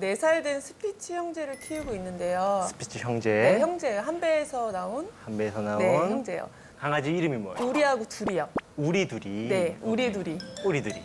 네 살 된 스피치 형제를 키우고 있는데요. 스피치 형제 네, 형제예요. 한 배에서 나온 한 배에서 나온 네, 형제예요. 강아지 이름이 뭐예요? 우리하고 둘이요. 우리 둘이 네, 우리 둘이. 우리 둘이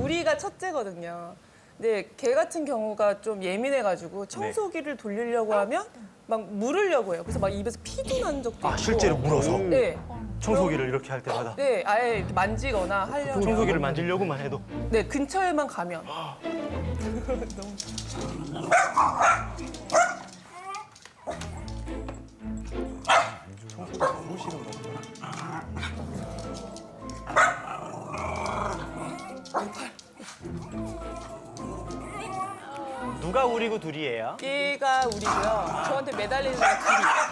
우리가 첫째거든요. 근데 걔 같은 경우가 좀 예민해가지고 청소기를 돌리려고 하면 막 물으려고 해요. 그래서 막 입에서 피도 난 적도 있고. 아 실제로 물어서 네. 청소기를 이렇게 할 때마다 네, 아예 이렇게 만지거나 하려면 청소기를 만지려고만 해도 네, 근처에만 가면 누가 우리고 둘이에요? 얘가 우리고요. 저한테 매달리는 애가 둘이.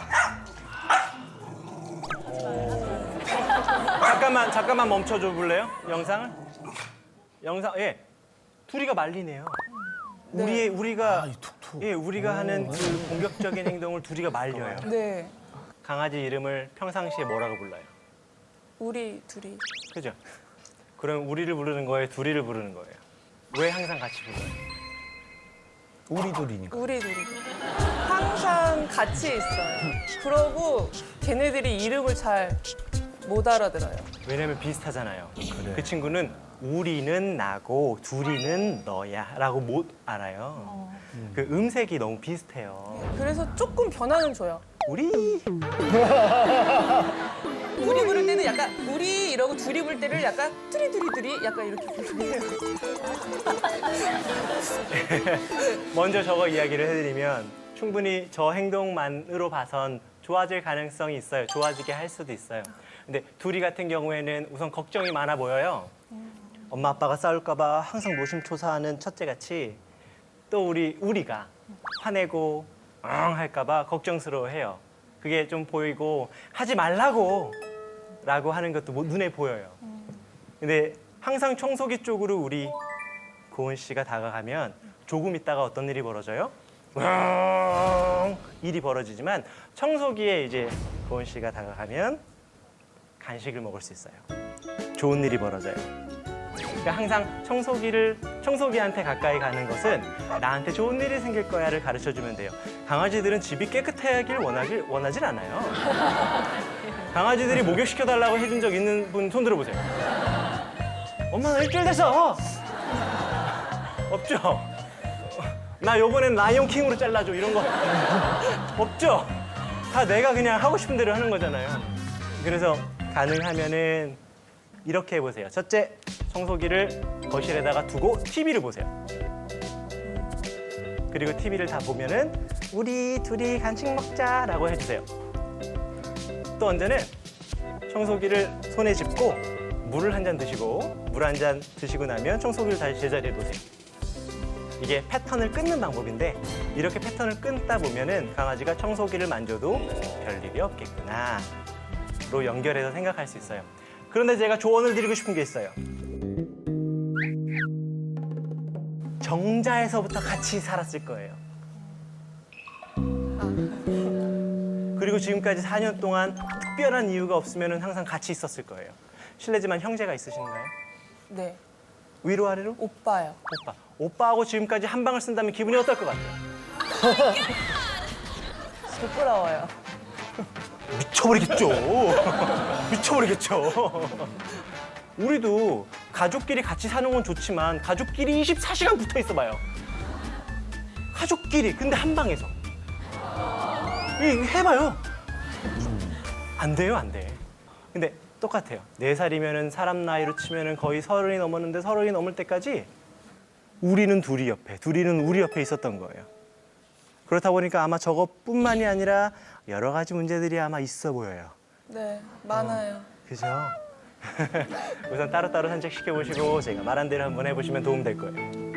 잠깐만 잠깐만 멈춰줘 볼래요? 영상을 영상 예 둘이가 말리네요. 우리 우리가 예 우리가 하는 그 공격적인 행동을 둘이가 말려요. 네, 강아지 이름을 평상시에 뭐라고 불러요? 우리 둘이. 그죠? 그럼 우리를 부르는 거예요? 둘이를 부르는 거예요? 왜 항상 같이 불러요? 우리 둘이니까. 우리 둘이. 항상 같이 있어요. 그러고 걔네들이 이름을 잘 못 알아들어요. 왜냐면 비슷하잖아요. 그 친구는 우리는 나고 둘이는 너야라고 못 알아요. 그 음색이 너무 비슷해요. 그래서 조금 변화는 줘요. 우리 우리 부를 때는 약간 우리 이러고 둘이 부를 때를 약간 둘이 둘이 둘이 약간 이렇게 부르요 먼저 저거 이야기를 해드리면 충분히 저 행동만으로 봐선 좋아질 가능성이 있어요. 좋아지게 할 수도 있어요. 근데 둘이 같은 경우에는 우선 걱정이 많아 보여요. 엄마 아빠가 싸울까 봐 항상 노심초사하는 첫째 같이 또 우리 우리가 화내고 엉 할까 봐 걱정스러워해요. 그게 좀 보이고 하지 말라고 라고 하는 것도 뭐 눈에 보여요. 근데 항상 청소기 쪽으로 우리 고은 씨가 다가가면 조금 있다가 어떤 일이 벌어져요? 왕 일이 벌어지지만 청소기에 이제 고은 씨가 다가가면 간식을 먹을 수 있어요. 좋은 일이 벌어져요. 그러니까 항상 청소기를 청소기한테 가까이 가는 것은 나한테 좋은 일이 생길 거야를 가르쳐 주면 돼요. 강아지들은 집이 깨끗하길 원하길 원하질 않아요. 강아지들이 목욕시켜 달라고 해준 적 있는 분 손 들어보세요. 엄마 나 일주일 됐어. 없죠? 나 요번엔 라이온 킹으로 잘라줘 이런 거 없죠? 다 내가 그냥 하고 싶은 대로 하는 거잖아요. 그래서 가능하면은 이렇게 해보세요. 첫째, 청소기를 거실에다가 두고 TV를 보세요. 그리고 TV를 다 보면은 우리 둘이 간식 먹자라고 해주세요. 또 언제는 청소기를 손에 짚고 물을 한 잔 드시고 물 한 잔 드시고 나면 청소기를 다시 제자리에 놓으세요. 이게 패턴을 끊는 방법인데 이렇게 패턴을 끊다 보면은 강아지가 청소기를 만져도 별일이 없겠구나. 로 연결해서 생각할 수 있어요. 그런데 제가 조언을 드리고 싶은 게 있어요. 정자에서부터 같이 살았을 거예요. 그리고 지금까지 4년 동안 특별한 이유가 없으면 항상 같이 있었을 거예요. 실례지만 형제가 있으신가요? 네, 위로 아래로? 오빠요. 오빠. 오빠하고 지금까지 한 방을 쓴다면 기분이 어떨 것 같아요? 부끄러워요. 미쳐버리겠죠. 미쳐버리겠죠. 우리도 가족끼리 같이 사는 건 좋지만 가족끼리 24시간 붙어 있어 봐요. 가족끼리 근데 한 방에서. 이 해봐요. 안 돼요, 안 돼. 근데 똑같아요. 네 살이면은 사람 나이로 치면은 거의 서른이 넘었는데 서른이 넘을 때까지 우리는 둘이 옆에, 둘이는 우리 옆에 있었던 거예요. 그렇다 보니까 아마 저것뿐만이 아니라 여러 가지 문제들이 아마 있어 보여요. 네, 많아요. 그죠? 우선 따로따로 산책시켜 보시고 제가 말한 대로 한번 해보시면 도움 될 거예요.